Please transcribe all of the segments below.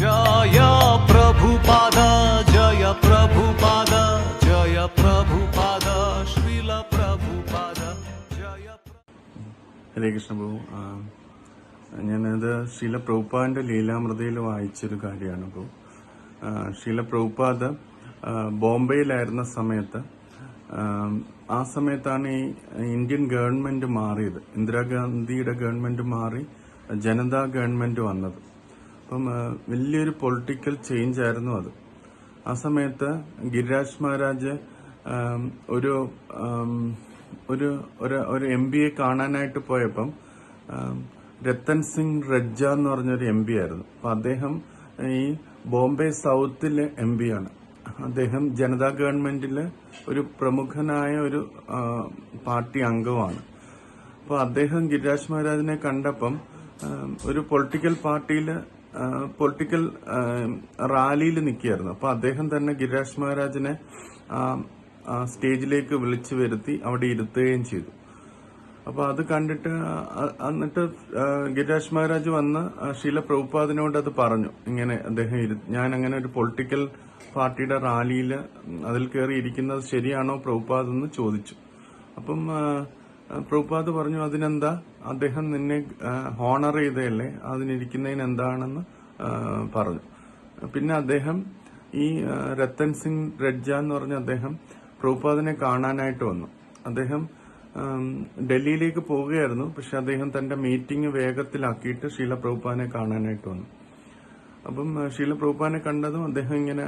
ജയ ജയ ജയ ജയ ഹരേ കൃഷ്ണ പ്രഭു. ഞാനത് ശീല പ്രഭുപാദിന്റെ ലീലാമൃതയിൽ വായിച്ചൊരു കാര്യമാണ് ഇപ്പോൾ ശീല പ്രഭുപാദ് ബോംബെയിലായിരുന്ന സമയത്ത് ആ സമയത്താണ് ഈ ഇന്ത്യൻ ഗവൺമെന്റ് മാറിയത്. ഇന്ദിരാഗാന്ധിയുടെ ഗവൺമെന്റ് മാറി ജനതാ ഗവൺമെന്റ് വന്നത്. അപ്പം വലിയൊരു പൊളിറ്റിക്കൽ ചേഞ്ച് ആയിരുന്നു അത്. ആ സമയത്ത് ഗിരിരാജ് മഹാരാജ് ഒരു ഒരു ഒരു എം പിയെ കാണാനായിട്ട് പോയപ്പം രത്തൻ സിംഗ് റജ്ജ എന്ന് പറഞ്ഞൊരു എം പി ആയിരുന്നു. അപ്പം അദ്ദേഹം ഈ ബോംബെ സൗത്തിലെ എം പി ആണ്. അദ്ദേഹം ജനതാ ഗവൺമെന്റിലെ ഒരു പ്രമുഖനായ ഒരു പാർട്ടി അംഗമാണ് അപ്പോൾ അദ്ദേഹം ഗിരിരാജ് മഹാരാജിനെ കണ്ടപ്പം ഒരു പൊളിറ്റിക്കൽ പാർട്ടിയിൽ പൊളിറ്റിക്കൽ റാലിയിൽ നിൽക്കുകയായിരുന്നു. അപ്പോൾ അദ്ദേഹം തന്നെ ഗിരിരാജ് മഹാരാജിനെ സ്റ്റേജിലേക്ക് വിളിച്ചു വരുത്തി അവിടെ ഇരുത്തുകയും ചെയ്തു. അപ്പൊ അത് കണ്ടിട്ട് എന്നിട്ട് ഗിരിരാജ് മഹാരാജ് വന്ന് ഷീല പ്രഭുപാദിനോട് അത് പറഞ്ഞു. ഇങ്ങനെ അദ്ദേഹം ഞാൻ അങ്ങനെ ഒരു പൊളിറ്റിക്കൽ പാർട്ടിയുടെ റാലിയിൽ അതിൽ കയറി ഇരിക്കുന്നത് ശരിയാണോ പ്രഭുപാദ് എന്ന് ചോദിച്ചു. അപ്പം പ്രഭുപാദ് പറഞ്ഞു അതിനെന്താ? അദ്ദേഹം നിന്നെ ഹോണർ ചെയ്തല്ലേ അതിനിരിക്കുന്നതിന് എന്താണെന്ന് പറഞ്ഞു. പിന്നെ അദ്ദേഹം ഈ രത്തൻ സിംഗ് റജ്ജ എന്ന് പറഞ്ഞ അദ്ദേഹം പ്രഭുപാദിനെ കാണാനായിട്ട് വന്നു. അദ്ദേഹം ഡൽഹിയിലേക്ക് പോവുകയായിരുന്നു പക്ഷെ അദ്ദേഹം തന്റെ മീറ്റിംഗ് വേഗത്തിലാക്കിയിട്ട് ഷീല പ്രഭുപാദിനെ കാണാനായിട്ട് വന്നു. അപ്പം ഷീല പ്രഭുപാദിനെ കണ്ടതും അദ്ദേഹം ഇങ്ങനെ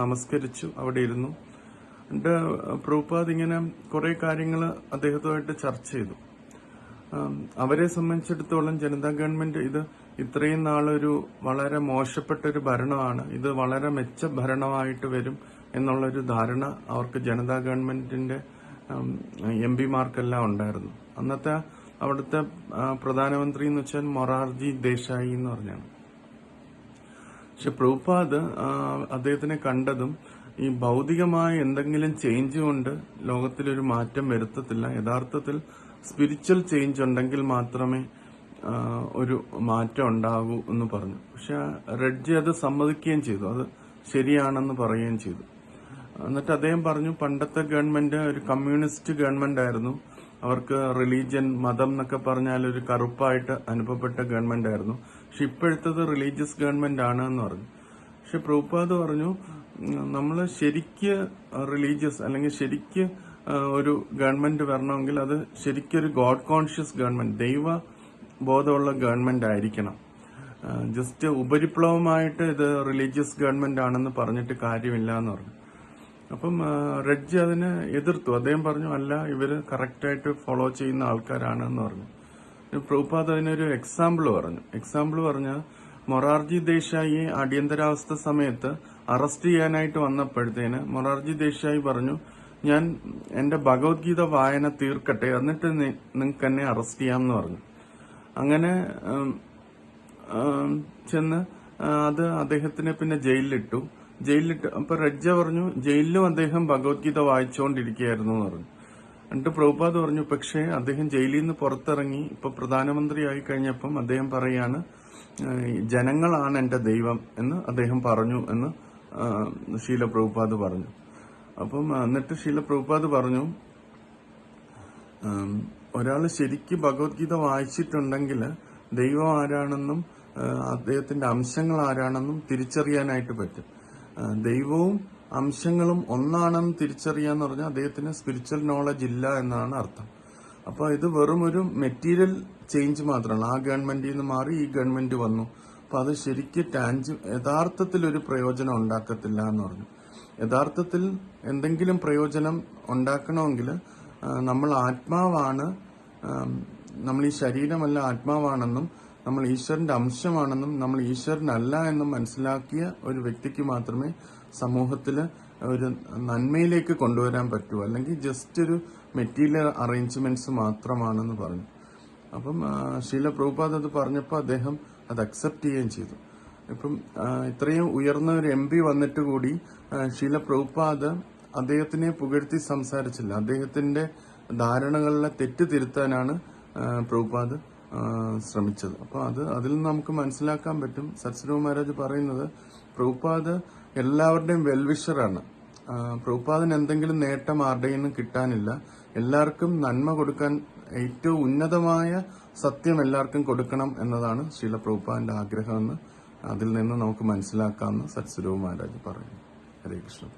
നമസ്കരിച്ചു അവിടെ ഇരുന്നു. പ്രഭുപാദ് ഇങ്ങനെ കുറെ കാര്യങ്ങൾ അദ്ദേഹത്തുമായിട്ട് ചർച്ച ചെയ്തു. അവരെ സംബന്ധിച്ചിടത്തോളം ജനതാ ഗവൺമെന്റ് ഇത് ഇത്രയും നാളൊരു വളരെ മോശപ്പെട്ട ഒരു ഭരണമാണ്. ഇത് വളരെ മെച്ച ഭരണമായിട്ട് വരും എന്നുള്ളൊരു ധാരണ അവർക്ക് ജനതാ ഗവൺമെന്റിന്റെ എം പിമാർക്കെല്ലാം ഉണ്ടായിരുന്നു. അന്നത്തെ അവിടുത്തെ പ്രധാനമന്ത്രി എന്ന് വെച്ചാൽ മൊറാർജി ദേശായി എന്ന് പറഞ്ഞാണ്. പക്ഷെ പ്രഭുപാദ് അദ്ദേഹത്തിനെ കണ്ടതും ഈ ഭൗതികമായ എന്തെങ്കിലും ചേഞ്ച് കൊണ്ട് ലോകത്തിലൊരു മാറ്റം വരുത്തത്തില്ല. യഥാർത്ഥത്തിൽ സ്പിരിച്വൽ ചേഞ്ച് ഉണ്ടെങ്കിൽ മാത്രമേ ഒരു മാറ്റം ഉണ്ടാകൂ എന്ന് പറഞ്ഞു. പക്ഷെ റെഡ്ജി അത് സമ്മതിക്കുകയും ചെയ്തു. അത് ശരിയാണെന്ന് പറയുകയും ചെയ്തു. എന്നിട്ട് അദ്ദേഹം പറഞ്ഞു പണ്ടത്തെ ഗവൺമെന്റ് ഒരു കമ്മ്യൂണിസ്റ്റ് ഗവൺമെന്റ് ആയിരുന്നു. അവർക്ക് റിലീജിയൻ മതം എന്നൊക്കെ പറഞ്ഞാൽ ഒരു കറുപ്പായിട്ട് അനുഭവപ്പെട്ട ഗവൺമെന്റ് ആയിരുന്നു. പക്ഷെ ഇപ്പോഴത്തത് റിലീജിയസ് ഗവൺമെന്റ് ആണ് എന്ന് പറഞ്ഞു. പക്ഷെ പ്രഭുപാദ് പറഞ്ഞു നമ്മൾ ശരിക്ക് റിലീജിയസ് അല്ലെങ്കിൽ ശരിക്ക് ഒരു ഗവൺമെന്റ് വരണമെങ്കിൽ അത് ശരിക്കൊരു ഗോഡ് കോൺഷ്യസ് ഗവൺമെന്റ് ദൈവ ബോധമുള്ള ഗവൺമെന്റ് ആയിരിക്കണം. ജസ്റ്റ് ഉപരിപ്ലവമായിട്ട് ഇത് റിലീജിയസ് ഗവൺമെന്റ് ആണെന്ന് പറഞ്ഞിട്ട് കാര്യമില്ല എന്ന് പറഞ്ഞു. അപ്പം റെഡ്ജ് അതിനെ എതിർത്തു. അദ്ദേഹം പറഞ്ഞു അല്ല ഇവർ കറക്റ്റായിട്ട് ഫോളോ ചെയ്യുന്ന ആൾക്കാരാണെന്ന് പറഞ്ഞു. പ്രൂപ്പാദ് അതിനൊരു എക്സാമ്പിൾ പറഞ്ഞു. എക്സാമ്പിൾ പറഞ്ഞ മൊറാർജി ദേശായിയെ അടിയന്തരാവസ്ഥ സമയത്ത് അറസ്റ്റ് ചെയ്യാനായിട്ട് വന്നപ്പോഴത്തേന് മൊറാർജി ദേശായി പറഞ്ഞു ഞാൻ എന്റെ ഭഗവത്ഗീത വായന തീർക്കട്ടെ എന്നിട്ട് നിങ്ങൾക്ക് എന്നെ അറസ്റ്റ് ചെയ്യാം എന്ന് പറഞ്ഞു. അങ്ങനെ ചെന്ന് അത് അദ്ദേഹത്തിനെ പിന്നെ ജയിലിലിട്ടു. ജയിലിലിട്ട് അപ്പൊ റജ്ജ പറഞ്ഞു ജയിലിലും അദ്ദേഹം ഭഗവത്ഗീത വായിച്ചുകൊണ്ടിരിക്കുകയായിരുന്നു എന്ന് പറഞ്ഞു. എന്നിട്ട് പ്രഭുപാദ് പറഞ്ഞു പക്ഷേ അദ്ദേഹം ജയിലിൽ നിന്ന് പുറത്തിറങ്ങി ഇപ്പൊ പ്രധാനമന്ത്രിയായി കഴിഞ്ഞപ്പം അദ്ദേഹം പറയാണ് ജനങ്ങളാണ് എന്റെ ദൈവം എന്ന് അദ്ദേഹം പറഞ്ഞു എന്ന് ശീല പ്രഭുപാദ് പറഞ്ഞു. അപ്പം എന്നിട്ട് ശീല പ്രഭുപാദ് പറഞ്ഞു ഒരാൾ ശരിക്ക് ഭഗവത്ഗീത വായിച്ചിട്ടുണ്ടെങ്കിൽ ദൈവം ആരാണെന്നും അദ്ദേഹത്തിന്റെ അംശങ്ങൾ ആരാണെന്നും തിരിച്ചറിയാനായിട്ട് പറ്റും. ദൈവവും അംശങ്ങളും ഒന്നാണെന്ന് തിരിച്ചറിയാന്ന് പറഞ്ഞാൽ അദ്ദേഹത്തിന് സ്പിരിച്വൽ നോളജ് ഇല്ല എന്നാണ് അർത്ഥം. അപ്പൊ ഇത് വെറും ഒരു മെറ്റീരിയൽ ചേഞ്ച് മാത്രമാണ് ആ ഗവൺമെന്റിൽ നിന്ന് മാറി ഈ ഗവൺമെന്റ് വന്നു. അപ്പൊ അത് ശരിക്ക് ടാഞ്ച് യഥാർത്ഥത്തിൽ ഒരു പ്രയോജനം ഉണ്ടാക്കത്തില്ല എന്ന് പറഞ്ഞു. യഥാർത്ഥത്തിൽ എന്തെങ്കിലും പ്രയോജനം ഉണ്ടാക്കണമെങ്കിൽ നമ്മൾ ആത്മാവാണ് നമ്മൾ ഈ ശരീരമല്ല ആത്മാവാണെന്നും നമ്മൾ ഈശ്വരന്റെ അംശമാണെന്നും നമ്മൾ ഈശ്വരനല്ല എന്നും മനസ്സിലാക്കിയ ഒരു വ്യക്തിക്ക് മാത്രമേ സമൂഹത്തിൽ ഒരു നന്മയിലേക്ക് കൊണ്ടുവരാൻ പറ്റുമോ അല്ലെങ്കിൽ ജസ്റ്റ് ഒരു മെറ്റീരിയൽ അറേഞ്ച്മെന്റ്സ് മാത്രമാണെന്ന് പറഞ്ഞു. അപ്പം ഷീല പ്രഭുപാദ് അത് പറഞ്ഞപ്പോൾ അദ്ദേഹം അത് അക്സെപ്റ്റ് ചെയ്യുകയും ചെയ്തു. ഇപ്പം ഇത്രയും ഉയർന്ന ഒരു എം പി വന്നിട്ട് കൂടി ഷീല പ്രഭുപാദ് അദ്ദേഹത്തിനെ പുകഴ്ത്തി സംസാരിച്ചില്ല. അദ്ദേഹത്തിന്റെ ധാരണകളിലെ തെറ്റ് തിരുത്താനാണ് പ്രഭുപാദ് ശ്രമിച്ചത്. അപ്പോൾ അത് അതിൽ നിന്ന് നമുക്ക് മനസ്സിലാക്കാൻ പറ്റും. സത്സരവ് മഹാരാജ് പറയുന്നത് പ്രഭുപാദ് എല്ലാവരുടെയും വെൽവിഷറാണ് പ്രഭുപാദിന് എന്തെങ്കിലും നേട്ടം ആരുടെയും കിട്ടാനില്ല. എല്ലാവർക്കും നന്മ കൊടുക്കാൻ ഏറ്റവും ഉന്നതമായ സത്യം എല്ലാവർക്കും കൊടുക്കണം എന്നതാണ് ശീല പ്രഭുപാദന്റെ ആഗ്രഹമെന്ന് അതിൽ നിന്ന് നമുക്ക് മനസ്സിലാക്കാമെന്ന് സത്സരവ് മഹാരാജ് പറയുന്നു. ഹരേ കൃഷ്ണ.